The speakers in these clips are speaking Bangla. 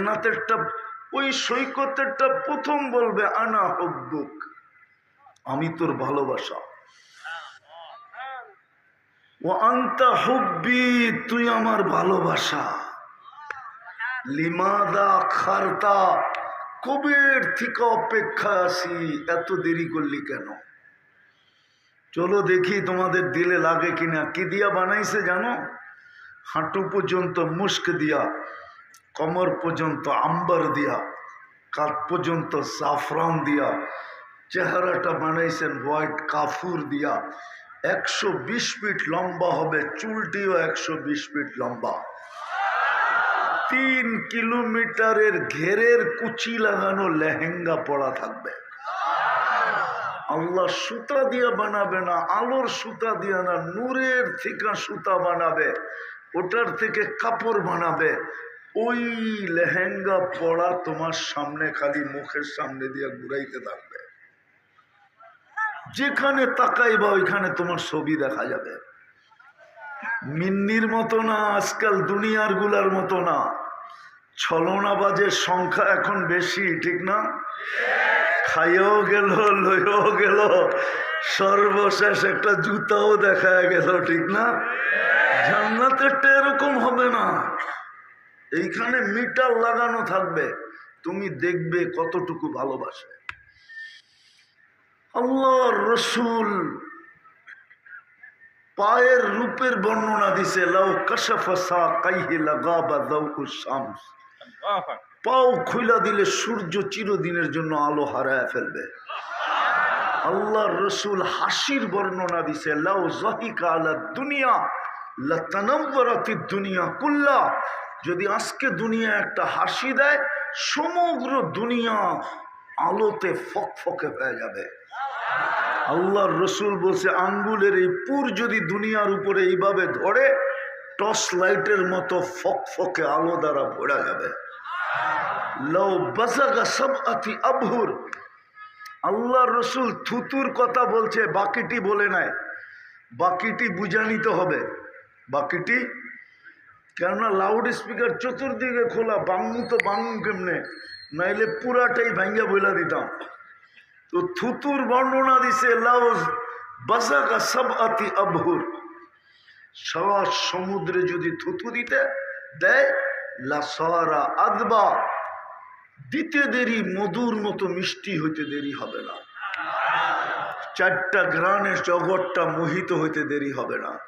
জান্নাতেরটা, ওই সৈকতেরটা প্রথম বলবে, আনা হব্বুক। আমি তোর ভালোবাসা। ও আন্তা হব্বি, তুই আমার ভালোবাসা। লিমাদা খারতা, কবের থেকে অপেক্ষা আছি, এত দেরি করলি কেন? চলো দেখি তোমাদের দিলে লাগে কিনা। কি দিয়া বানাইছে জানো? হাঁটু পর্যন্ত মুস্ক দিয়া। কমর পর্যন্ত আম্বার দিয়া, কাত পর্যন্ত সাফরান দিয়া, চেহারাটা বানাইছেন হোয়াইট কাফুর দিয়া। একশো বিশ ফিট লম্বা হবে, চুলটিও একশো বিশ ফিট লম্বা। তিন কিলোমিটারের ঘেরের কুচি লাগানো লেহেঙ্গা পড়া থাকবে। আল্লাহ সুতা দিয়া বানাবে না, আলোর সুতা দিয়া না, নূরের থেকে সুতা বানাবে। ওটার থেকে কাপড় বানাবে। ওই লেহেঙ্গা পড়া তোমার সামনে খালি মুখের সামনে দিয়ে ঘুরাইতে থাকবে। যেখানে তাকাইবা ওইখানে তোমার ছবি দেখা যাবে। মিন্নির মতো না, আজকাল দুনিয়ারগুলার মতো না। ছলনাবাজের সংখ্যা এখন বেশি, ঠিক না? খাইও গেল লইও গেল, সর্বশেষ একটা জুতাও দেখা গেল, ঠিক না? জান্নাতেরটা এরকম হবে না। এইখানে মিটার লাগানো থাকবে। তুমি দেখবে কতটুকু ভালোবাসে। আল্লাহ রসুল পায়ের রূপের বর্ণনা দিছে লাউ কাশাফা কাইহে লাগাবা দাউ শামস। পাও খুইলা দিলে সূর্য চিরদিনের জন্য আলো হারায় ফেলবে। আল্লাহ রসুল হাসির বর্ণনা দিছে লাউ জাহিকা আলা দুনিয়া লাতানাব্বারাতি দুনিয়া কুল্লা। যদি আজকে দুনিয়া একটা হাসি দেয়, সমগ্র দুনিয়া আলোতে ফকফকে হয়ে যাবে। আল্লাহর রসুল বলছে, আঙ্গুলের এই পুর যদি দুনিয়ার উপরে এইভাবে ধরে, টর্চ লাইটের মতো ফকফকে আলো দ্বারা ভরা যাবে। আবহুর। আল্লাহর রসুল থুতুর কথা বলছে, বাকিটি বলে নাই। বাকিটি বুঝা নিতে হবে। বাকিটি কেননা লাউড স্পিকার চতুর্দিকে খোলা বাংমু তো বাংমু কেমনে? নাইলে পুরাটাই ভাঙ্গা বইলা দিতাম। তো থুতুর বর্ণনা দিছে লাউজ বাসাকা সব আতি আবহুর। সারা সমুদ্রে যদি থুতু দিতে দেয়, লা সারা আদবা। দিতে দেরি মধুর মতো মিষ্টি হইতে দেরি হবে না। চারটা গ্রানের জগৎটা মোহিত হইতে দেরি হবে না।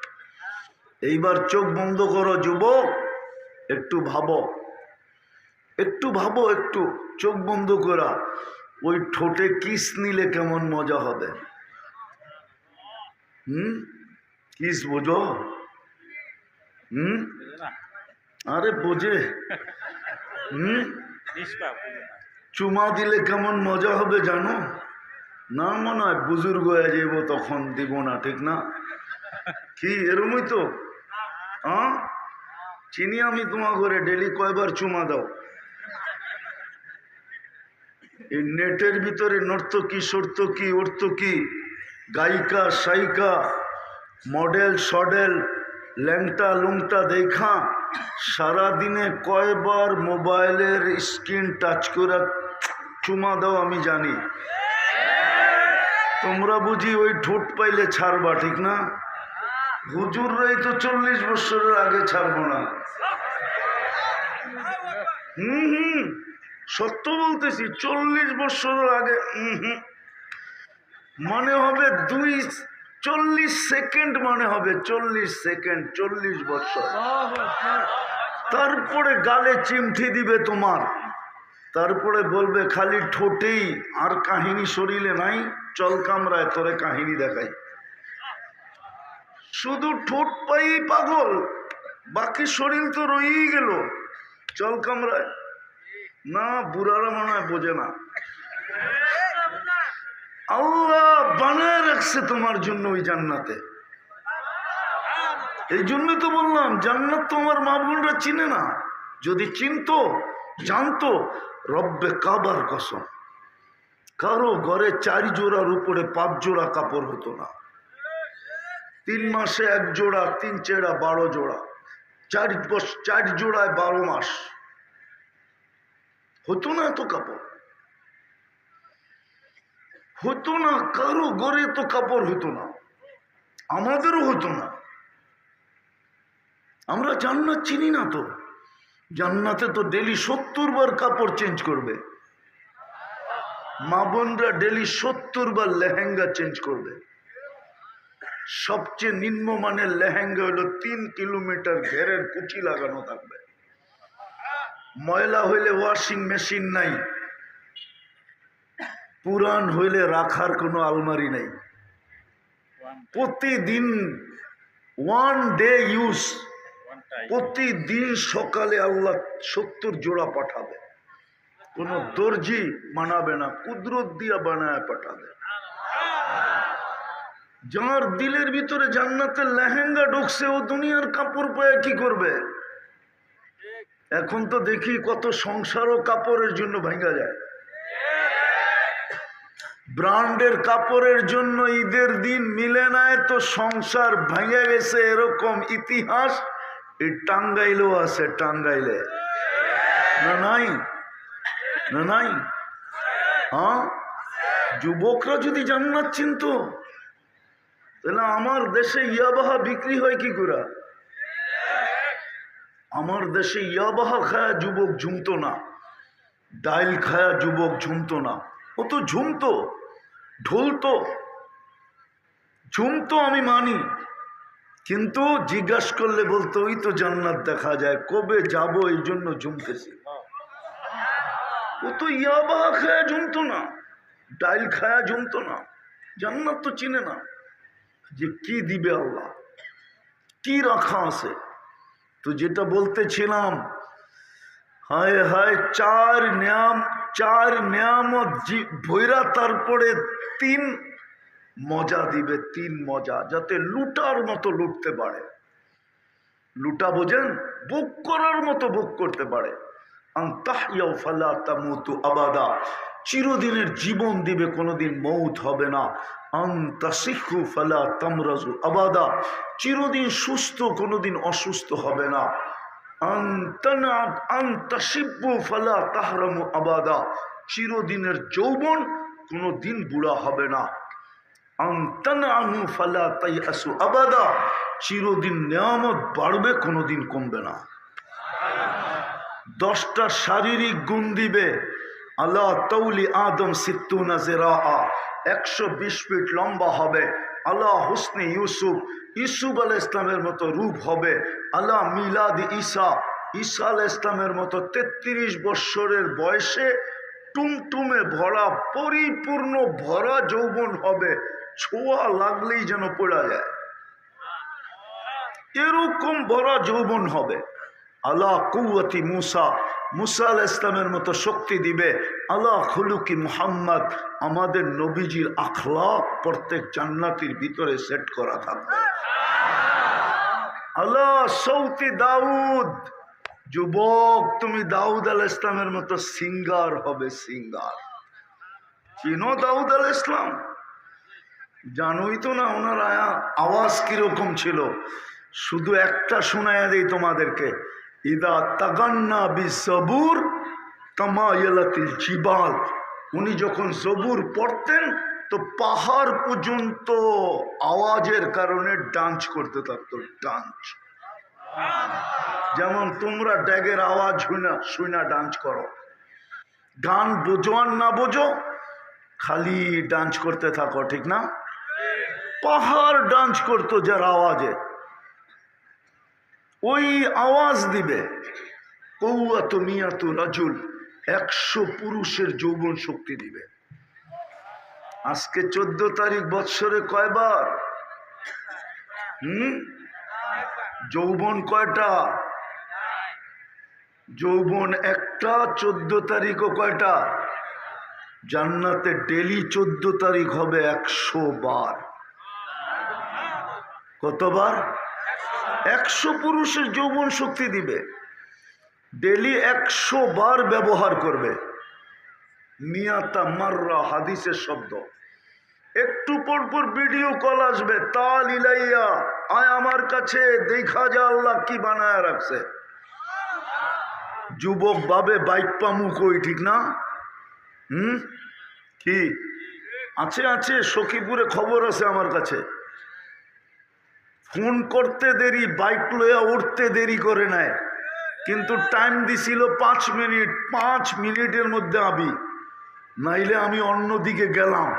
এইবার চোখ বন্ধ করো, যুবক। একটু ভাবো। একটু ভাবো, একটু। চোখ বন্ধ করা। ওই ঠোঁটে কিস নিলে কেমন মজা হবে? হুম? কিস বোঝো? হুম? আরে বোঝে। হুম? চুমা দিলে কেমন মজা হবে জানো? না মনে হয় বুজুর্গ হয়ে যাব তখন, দিব না, ঠিক না? কি? এরমই তো। হ্যাঁ? চিনি আমি তোমার ঘরে ডেলি কয়বার চুমা দাও। এই নেটের ভিতরে নর্তকী সর্তকী অর্তকী গায়িকা সাইকা মডেল, সডেল, ল্যাংটা, লুংটা দেখা। সারাদিনে কয়বার মোবাইলের স্ক্রিন টাচ করে চুমা দাও আমি জানি। তোমরা বুঝি ওই ঠোঁট পাইলে ছাড়বা, ঠিক না? হুজুররাই তো চল্লিশ বছরের আগে ছাড়বো না। হুম হুম, সত্য বলতেছি, চল্লিশ বছরের আগে, হুম হুম। মনে হবে দুই, চল্লিশ সেকেন্ড মনে হবে চল্লিশ সেকেন্ড, চল্লিশ বছর। তারপরে গালে চিমঠি দিবে তোমার। তারপরে বলবে, খালি ঠোঁটেই, আর কাহিনী শরীরে নাই, চল কামরায়, তোরে কাহিনী দেখাই। শুধু ঠোঁট পাই পাগল, বাকি শরীর তো রয়েই গেল। চল কামরায়। না, বুড়ারা মনে হয় বোঝে না। আল্লাহ বানায় রাখছে তোমার জন্য ওই জান্নাতে। এই জন্য তো বললাম, জান্নাত তোমার মা বোনরা চিনে না। যদি চিনতো, জানতো, রব্বে কাবার কসম। কারও ঘরে চারি জোড়ার উপরে পাঁচ জোড়া কাপড় হতো না। তিন মাসে এক জোড়া, তিন চেড়া বারো জোড়া। চার চার জোড়ায় বারো মাস। হতো না এত কাপড়? হতো না, কারও গড়ে তো কাপড় হতো না। আমাদেরও হতো না। আমরা জান্নাত চিনি না তো। জান্নাতে তো ডেলি সত্তর বার কাপড় চেঞ্জ করবে। মা বোনরা ডেলি সত্তর বার লেহেঙ্গা চেঞ্জ করবে। সবচেয়ে নিম্নমানের লেহেঙ্গা হলো তিন কিলোমিটার ঘেরের কুচি লাগানো থাকবে। ময়লা হইলে ওয়াশিং মেশিন নাই। পুরান হইলে রাখার কোনো আলমারি নাই। প্রতিদিন ওয়ান ডে ইউজ প্রতিদিন সকালে আল্লাহ সত্তর জোড়া পাঠাবে। কোনো দর্জি বানাবে না, কুদরত দিয়া বানায় পাঠাবে। যার দিলের ভিতরে জান্নাতের লেহেঙ্গা ঢুকছে, ও দুনিয়ার কাপড় পায়ে কি করবে? এখন তো দেখি কত সংসারও কাপড়ের জন্য ভেঙা যায়। ব্রান্ডের কাপড়ের জন্য ঈদের দিন মিলে নাই তো সংসার ভেঙে গেছে, এরকম ইতিহাস এই টাঙ্গাইলেও আছে, টাঙ্গাইলে। না নাই? না নাই? হ্যাঁ? যুবকরা যদি জান্নাত চিনত তাহলে আমার দেশে ইয়াবাহা বিক্রি হয় কি করে? আমার দেশে ইয়াবাহা খায়া যুবক ঝুমতো না, ডাইল খায়া যুবক ঝুমতো না। ও তো ঝুমতো, ঢুলতো, ঝুমতো আমি মানি। কিন্তু জিজ্ঞাস করলে বলতো, ওই তো জান্নাত দেখা যায়, কবে যাব এই জন্য ঝুমতেছি? ও তো ইয়াবাহা খায়া ঝুমতো না, ডাইল খায়া ঝুমতো না, জান্নাত তো চিনে না। যে কি দিবে আল্লাহ? কি রাখা আছে? তো যেটা বলতেছিলাম, হায় হায়, চার নিয়াম, চার নিয়ামত ভৈরা তারপরে তিন মজা দিবে, তিন মজা, যাতে লুটার মতো লুটতে পারে। লুটা বোঝেন? বুক করার মতো বুক করতে পারে। আন্তাহিয়াও ফালা তামুতু আবাদা। চিরদিনের জীবন দিবে, কোনোদিন মৌত হবে না। আন্তাসিখু ফালা তামরাজু আবাদা। চিরদিন সুস্থ, কোনোদিন অসুস্থ হবে না। আন্তাসিব্বু ফালা তাহরামু আবাদা। চিরদিনের যৌবন, কোনোদিন বুড়া হবে না। আন্তানু ফালা তাই আসু আবাদা। চিরদিন নিয়ামত বাড়বে, কোনোদিন কমবে না। দশটা শারীরিক গুণ দিবে আল্লাহ তৌলি আদম সিত্তু নাজেরা একশো বিশ ফিট লম্বা হবে। আল্লাহ হুসনে ইউসুফ ইসুফ আল ইসলামের মতো রূপ হবে। আল্লাহ মিলাদ ঈসা ঈসা আল ইসলামের মতো তেত্রিশ বৎসরের বয়সে টুমটুমে ভরা, পরিপূর্ণ ভরা যৌবন হবে। ছোঁয়া লাগলেই যেন পড়া যায়। এরকম ভরা যৌবন হবে। আল্লাহ কুয়াতি মুসা মুসা আল ইসলামের মতো শক্তি দিবে, আল্লাহ খুলুকি মুহাম্মদ, আমাদের নবীজির আখলাক প্রত্যেক জান্নাতির ভিতরে সেট করা থাকবে। আল্লাহ সৌতি দাউদ, যুবক, তুমি দাউদ আল ইসলামের মতো সিঙ্গার হবে সিঙ্গার। চিনো দাউদ আল ইসলাম জানোই তো না ওনার আওয়াজ কীরকম ছিল? শুধু একটা শোনায়া দেই তোমাদেরকে। ইদা তাগান্না বি সবুর তামায়ালাতিল জিবাল। উনি যখন সবুর পড়তেন, তো পাহাড় পর্যন্ত আওয়াজের কারণে ডান্স করতে থাকতো, ডান্স। যেমন তোমরা ড্যাগের আওয়াজ শুনা শুনা ডান্স করো। গান বোঝো আর না বোঝো, খালি ডান্স করতে থাকো, ঠিক না? পাহাড় ডান্স করতো যার আওয়াজে। ওই আওয়াজ দিবে। কৌয়াত মিয়াত রাজুল, একশো পুরুষের যৌবন শক্তি দিবে। আজকে চোদ্দ তারিখ, বৎসরে কয়বার? হুম? যৌবন কয়টা? যৌবন একটা, চোদ্দ তারিখও কয়টা? জান্নাতে ডেলি চোদ্দ তারিখ হবে একশো বার। কতবার? একশো পুরুষের যৌবন শক্তি দিবে। ডেলি একশো বার ব্যবহার করবে। মিয়াতা মাররা হাদিসের শব্দ। একটু পর পর ভিডিও কল আসবে। তাল ইলাইয়া, আয় আমার কাছে, দেখা যা আল্লাহ কি বানায় রাখছে। যুবক ভাবে বাইক পামু কই ঠিক না? হুম? কি? আছে আছে, সখীপুরে খবর আছে আমার কাছে। ফোন করতে দেরি, বাইক লইয়া উঠতে দেরি করে নেয়। কিন্তু টাইম দিছিল পাঁচ মিনিট, পাঁচ মিনিটের মধ্যে আবি। নাইলে আমি অন্যদিকে গেলাম।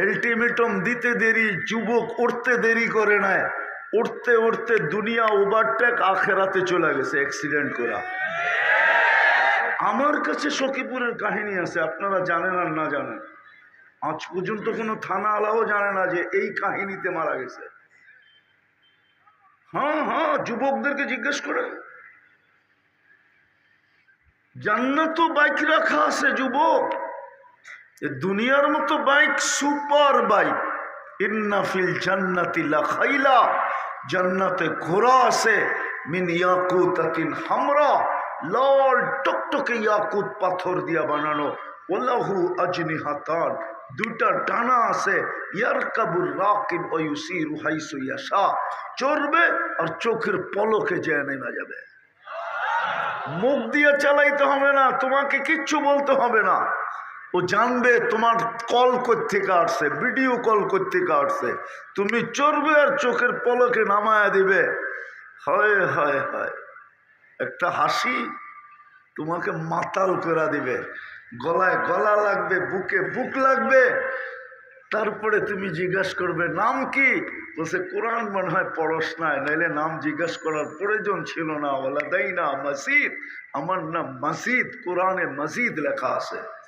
আলটিমেটাম দিতে দেরি, যুবক উঠতে দেরি করে নেয়। উঠতে উঠতে দুনিয়া ওভারটেক আখেরাতে চলে গেছে অ্যাক্সিডেন্ট করা। আমার কাছে সখীপুরের কাহিনী আছে, আপনারা জানেন আর না জানেন। আজ পর্যন্ত কোনো থানা আলাও জানে না যে এই কাহিনীতে মারা গেছে। হ্যাঁ হ্যাঁ যুবকদেরকে জিজ্ঞেস করে। জান্নাত বাইক রাখা আছে, যুবক। দুনিয়ার মতো বাইক, সুপার বাইক। ইন্নাফিল জান্নাতি লাখাইলা জান্নাতে ঘোড়া আছে, মিন ইয়াকুতাতিন হামরা। লাল টকটকে ইয়াকুত পাথর দিয়া বানানো। ওলাহু আজনি হাতান, দুইটা ডানা আছে, ইয়ারকাবুর রাকিব ওয়ুসিরু হাইসু ইয়াশা। চড়বে আর চোখের পলকে যায় নেমে যাবে। মুখ দিয়ে চালাইতে হবে না, তোমাকে কিচ্ছু বলতে হবে না। ও জানবে তোমার কল থেকে আসছে, ভিডিও কল থেকে আসছে। তুমি চড়বে আর চোখের পলকে নামায়া দিবে। হয় হয় হয়। একটা হাসি তোমাকে মাতাল করে দিবে। গলায় গলা লাগবে, বুকে বুক লাগবে। তারপরে তুমি জিজ্ঞাস করবে, নাম কি? বলছে, কোরআন মনে হয় পড়স নাই। নাইলে নাম জিজ্ঞাস করার প্রয়োজন ছিল না। ওলা দেই না মসজিদ আমার নাম মসজিদ কোরআনে মসজিদ লেখা আছে।